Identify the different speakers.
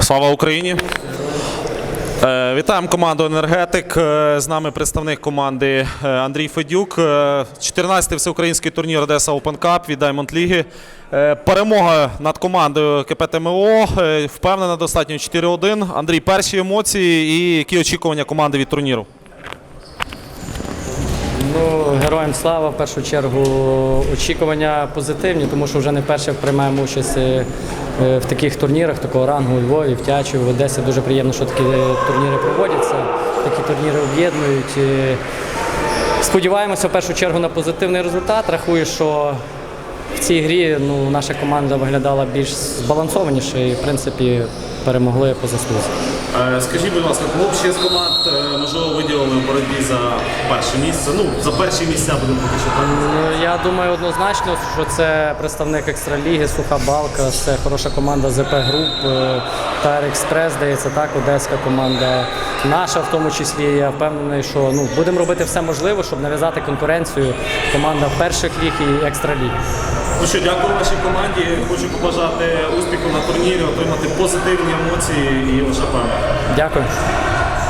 Speaker 1: Слава Україні! Е, Вітаємо команду Енергетик. Е, З нами представник команди е, Андрій Федюк. Е, 14-й всеукраїнський турнір Одеса Open Cup від Diamond Ліги. Перемога над командою КП ТМО. Е, Впевнена достатньо 4-1. Андрій, перші емоції і які очікування команди від турніру?
Speaker 2: Ну, героям слава, в першу чергу, очікування позитивні, тому що вже не вперше приймаємо участь е, в таких турнірах, такого рангу у Львові, в Тячі, в Одесі. Дуже приємно, що такі турніри проводяться, такі турніри об'єднують. Сподіваємося в першу чергу на позитивний результат. Рахую, що в цій грі ну, наша команда виглядала більш збалансованіше і, в принципі, перемогли по заслузі.
Speaker 1: Е, Скажіть, будь ласка, кого б ще з команд е, можливо виділили в боротьбі за перше місце? Ну, за перші місця будемо поки що так.
Speaker 2: Я думаю однозначно, що це представник екстраліги, суха балка, це хороша команда ЗП Груп, е, Тайр Експрес, здається, так, одеська команда. Наша в тому числі. Я впевнений, що ну, будемо робити все можливе, щоб нав'язати конкуренцію команда перших ліг і екстраліг.
Speaker 1: Ну що, дякую вашій команді. Хочу побажати успіху на турнірі, отримати позитивні емоції і лише пам'ять.
Speaker 2: Дякую.